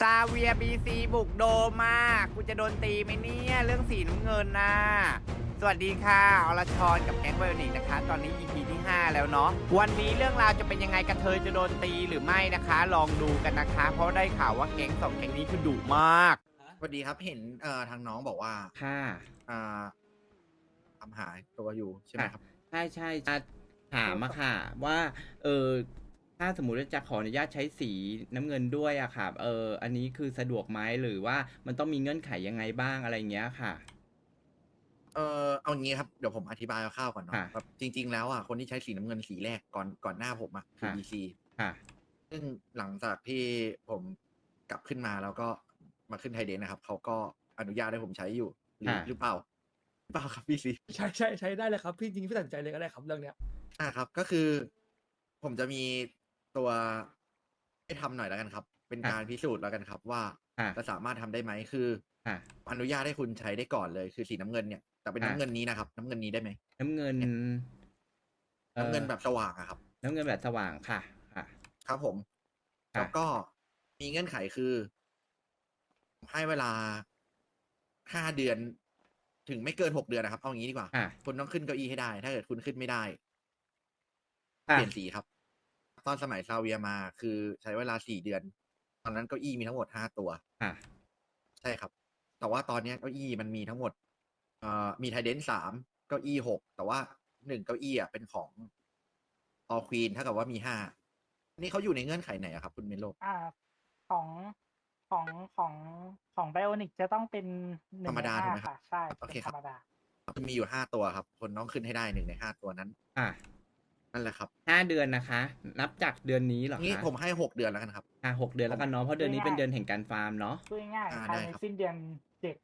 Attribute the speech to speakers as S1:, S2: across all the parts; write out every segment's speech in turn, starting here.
S1: ซาเวียบีซีบุกโดมมากกูจะโดนตีไหมเนี่ย เรื่องสีน้ำเงินนะ สวัสดีค่ะ อรชรกับแก๊งไบโอนิกนะคะ ตอนนี้ EP ที่ 5 แล้วเนาะ วันนี้เรื่องราวจะเป็นยังไงกระเทยจะโดนตีหรือไม่นะคะ ลองดูกันนะคะ เพราะได้ข่าวว่าแก๊งสองแก๊งนี้คือดุมาก
S2: สวัสดีครับเห็นเอ่อทางน้องบอกว่า
S3: ค่ะ
S2: อ่าทำหายตัวอยู่ใช่ไหมครับ
S3: ใช่ใช่จะถามอะค่ะ ว่า เออ ถ้าสมมุติว่าจะขออนุญาตใช้สีน้ำเงินด้วยอะค่ะ เออ อันนี้คือสะดวกไหมหรือว่ามันต้องมีเงื่อนไขยังไงบ้างอะไรเงี้ยค่ะ
S2: เออเอางี้ครับเดี๋ยวผมอธิบายคร่าวๆก่อนเนาะ
S3: ค่ะ
S2: แบบจริง ๆ แล้วอะคนที่ใช้สีน้ำเงินสีแรกก่อนก่อนหน้าผมอะคือ
S3: ค่ะ
S2: BC
S3: ค่ะ
S2: ซึ่งหลังจากที่ผมกลับขึ้นมาแล้วก็มาขึ้นไทยเดนนะครับเขาก็อนุญาตให้ผมใช้อยู่หรือ
S3: ค่ะ
S2: หรือเปล่าหรือเปล่าครับ BC
S4: ใช่ใช่ใช้ได้เลยครับ พี่จริงๆพี่ตัดสินใจเลยก็ได้ครับเรื่องเนี้ย
S2: อ่าครับก็คือผมจะมี ตัวให้ทำหน่อยแล้วกันครับ เป็น
S3: ค่ะ
S2: การพิสูจน์แล้วกันครับ ว่า
S3: ค่ะ
S2: จะสามารถทำได้ไหมคือ
S3: ค่ะ
S2: อนุญาตให้คุณใช้ได้ก่อนเลยคือสีน้ำเงินเนี่ยแต่เป็น
S3: ค่ะ
S2: น้ำเงินนี้นะครับ น้ำเงินนี้ได้ไหม
S3: น้ำเงินอ่อ
S2: น้ำเงินแบบสว่างอะครับ
S3: น้ำเงินแบบสว่างค่ะ ค่ะ
S2: ครับผม
S3: ค่ะ
S2: แล้วก็มีเงื่อนไขคือผมให้เวลาห้าเดือน ถึงไม่เกินหกเดือนนะครับ เอางี้ดีกว่า
S3: ค่ะ
S2: คุณต้องขึ้นเก้าอี้ให้ได้ ถ้าเกิดคุณขึ้นไม่ได้เป
S3: ค่ะ
S2: ลี่ยนสีครับ ตอนสมัยซาเวียมาคือใช้เวลาสี่เดือน ตอนนั้นเก้าอี้มีทั้งหมดห้าตัว
S3: ค่ะ
S2: ใช่ครับ แต่ว่าตอนเนี้ยเก้าอี้มันมีทั้งหมดเอ่อมีไทเดนสามเก้าอี้หกแต่ว่าหนึ่งเก้าอี้อะเป็นของออควีนเท่ากับว่ามีห้านี่เขาอยู่ในเงื่อนไขไหนอะครับ คุณเมโล
S5: อ่าของของของของไบโอนิกจะต้องเป็นหนึ่
S2: ธรงรม
S5: ใน
S2: ดา
S5: ห้า
S2: ถูกไหมครับ
S5: ค่ะใช่
S2: โอเค
S5: เป็น
S2: ครั
S5: ธ
S2: บ
S5: รรมดา
S2: มันมีอยู่ห้าตัวครับ คนต้องขึ้นให้ได้หนึ่งในห้าตัวนั้น
S3: ค่ะ
S2: นั่นแหละครับ
S3: ห้าเดือนนะคะ นับจากเดือนนี้เหรอ
S2: งี้
S3: คะ
S2: ผมให้หกเดือนแล้วกันครับ
S3: อะหกเดือนแล้วกันเนาะเพราะเดือนนี้เป็นเดือนแห่งการฟาร์มเนาะ
S5: พูดง่าย
S2: อ่า
S5: ๆภาย
S2: ได้
S5: ใน
S2: ครับ
S5: สิ้นเดือนเจ็ด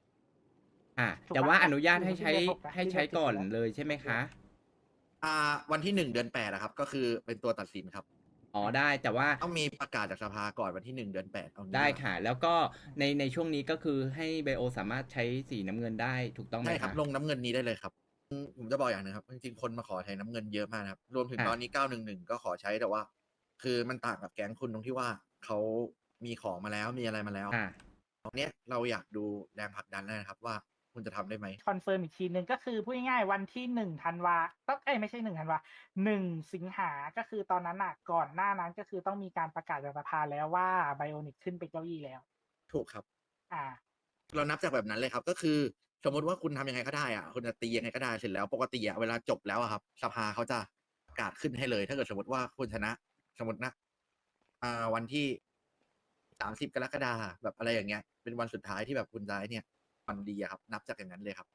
S3: อะ
S5: ถูก
S3: แต่
S5: ปะ
S3: ว่าอนุญาตให้
S5: อยู่ที่
S3: ใช้
S5: เดือนหกนะ
S3: ให้
S5: ที่
S3: ใช้
S5: เดือน
S3: ก่อน
S5: เจ็ด
S3: เลยใช่ไหมคะ
S2: อ่า วันที่หนึ่งเดือนแปดนะครับ ก็คือเป็นตัวตัดสินครับ
S3: อ๋อได้แต่ว่า
S2: ต้องมีประกาศจากสภาก่อนวันที่หนึ่งเดือนแปดเอางี้
S3: ได้
S2: ดีกว่า
S3: ค่ะ แล้วก็ในในช่วงนี้ก็คือให้ไบโอสามารถใช้สีน้ำเงินได้ถูกต้องไหม
S2: ใช่ครับ
S3: คะ
S2: ลงน้ำเงินนี้ได้เลยครับอืม ผมจะบอกอย่างหนึ่งครับ จริงๆ คนมาขอใช้น้ำเงินเยอะมากนะครับ รวมถึง
S3: ค่ะ
S2: ตอนนี้ 911 ก็ขอใช้แต่ว่า คือมันต่างกับแก๊งคุณตรงที่ว่าเขามีของมาแล้วมีอะไรมาแล้ว
S3: ค่ะ
S2: ตอนเนี้ยเราอยากดูแรงผลักดันนะครับ ว่าคุณจะทำได้ไหม
S5: คอนเฟิร์มอีกทีหนึ่งก็คือพูดง่ายๆวันที่หนึ่งธันวาต้องเอ้ยไม่ใช่หนึ่งธันวาหนึ่งสิงหาก็คือตอนนั้นอะก่อนหน้านั้นก็คือต้องมีการประกาศจากสภาแล้วว่าไบโอนิกขึ้นไปเก้าอี้แล้ว
S2: ถูกครับ
S5: อ่า
S2: เรานับจากแบบนั้นเลยครับ ก็คือ สมมติว่าคุณทำยังไงก็ได้อะคุณจะตียังไงก็ได้เสร็จแล้ว ปกติอะเวลาจบแล้วอะครับ สภาเขาจะประกาศขึ้นให้เลย ถ้าเกิดสมมติว่าคุณชนะ สมมตินะ อ่า วันที่สามสิบกรกฎาแบบอะไรอย่างเงี้ย เป็นวันสุดท้ายที่แบบคุณได้เนี่ยวันดีอะครับ นับจากอย่างนั้นเลยครับ